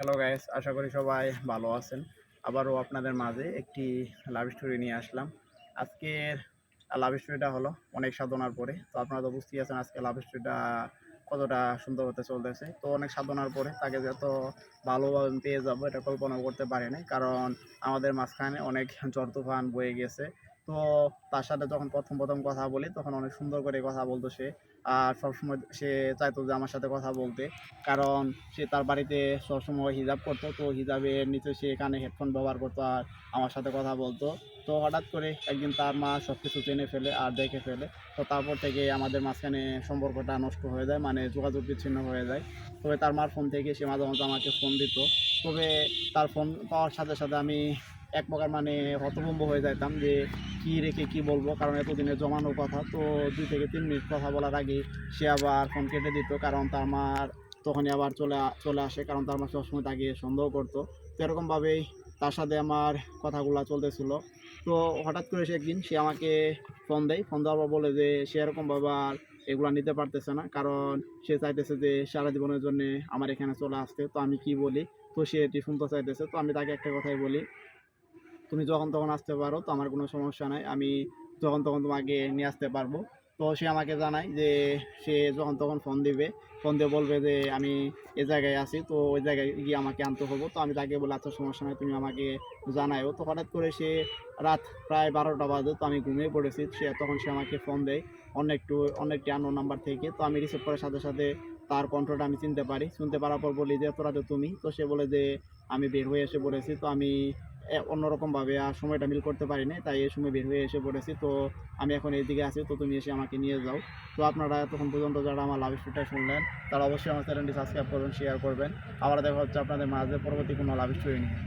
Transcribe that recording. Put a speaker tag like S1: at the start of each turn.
S1: Hello guys আশা করি সবাই ভালো আছেন। আবারও আপনাদের মাঝে একটি লাভ স্টোরি নিয়ে আসলাম। আজকের লাভ স্টোরিটা হলো অনেক সাধনার পরে। তো আপনারা তো বুঝতেই আছেন আজকে লাভ স্টোরিটা কতটা সুন্দর হতে চলতেছে। তো অনেক সাধনার পরে তাকে যত ভালোভাবে পেয়ে যাব এটা কল্পনা করতে পারি নাই। কারণ আমাদের মাঝখানে অনেক ঝড় তুফান বয়ে গেছে। তো তার সাথে যখন প্রথম প্রথম কথা বলি, তখন অনেক সুন্দর করে কথা বলতো সে। আর সবসময় সে চাইতো যে আমার সাথে কথা বলতে। কারণ সে তার বাড়িতে সবসময় হিজাব করতো, তো হিজাবের নিচে সে কানে হেডফোন ব্যবহার করতো আর আমার সাথে কথা বলতো। তো হঠাৎ করে একদিন তার মা সব কিছু চেনে ফেলে আর দেখে ফেলে। তো তারপর থেকে আমাদের মাঝখানে সম্পর্কটা নষ্ট হয়ে যায় মানে যোগাযোগ বিচ্ছিন্ন হয়ে যায়। তবে তার মার ফোন থেকে সে মাঝে মাঝে আমাকে ফোন দিত। তবে তার ফোন পাওয়ার সাথে সাথে আমি এক প্রকার মানে হতভম্ব হয়ে যাইতাম যে কি রেখে কি বলব, কারণ এতদিনে জমানো কথা। তো দুই থেকে তিন মিনিট কথা বলার আগে সে আবার ফোন কেটে দিত, কারণ তার মার তখনই আবার চলে চলে আসে, কারণ তার মা সবসময় তাকে সন্দেহ করতো। তো এরকমভাবেই তার সাথে আমার কথাগুলো চলতেছিল। তো হঠাৎ করে সে একদিন সে আমাকে ফোন দেয়। ফোন দেওয়ার পর বলে যে সে এরকমভাবে আর এগুলো নিতে পারতেছে না, কারণ সে চাইতেছে যে সারা জীবনের জন্য আমার এখানে চলে আসতে। তো আমি কি বলি? তো সে এটি শুনতে চাইতেছে। তো আমি তাকে একটা কথাই বলি তুমি যখন তখন আসতে পারো, তো আমার কোনো সমস্যা নাই। আমি যখন তখন তোমাকে নিয়ে আসতে পারব। তো সে আমাকে জানায় যে, সে যখন তখন ফোন দিবে। ফোন দিয়ে বলবে যে, আমি এ জায়গায় আছি, তো ওই জায়গায় গিয়ে আমাকে আনতে হব। তো আমি তাকে বলে আচ্ছা সমস্যা নাই, তুমি আমাকে জানায়ও। তো হঠাৎ করে সে রাত প্রায় বারোটা বাজে, তো আমি ঘুমিয়ে পড়েছি। সে, তখন সে আমাকে ফোন দেয় অন্য একটু, অন্য আন্ন নাম্বার থেকে। তো আমি রিসিভ করার সাথে সাথে তার কণ্ঠটা আমি চিনতে পারি। শুনতে পারার পর বলি যে, তোরা তো তুমি। তো সে বলে যে, আমি বের হয়ে এসে পড়েছি। তো আমি অন্যরকমভাবে আর সময়টা মিল করতে পারি নাই তাই এই সময় বের হয়ে এসে পড়েছি। তো আমি এখন এইদিকে আছি, তো তুমি এসে আমাকে নিয়ে যাও। তো আপনারা এতক্ষণ পর্যন্ত যারা আমার লাভ স্টোরিটা শুনলেন, তারা অবশ্যই আমার চ্যানেলটি সাবস্ক্রাইব করবেন শেয়ার করবেন। আবার দেখা হচ্ছে আপনাদের মাঝে পরবর্তী কোনো লাভ স্টোরি নিয়ে।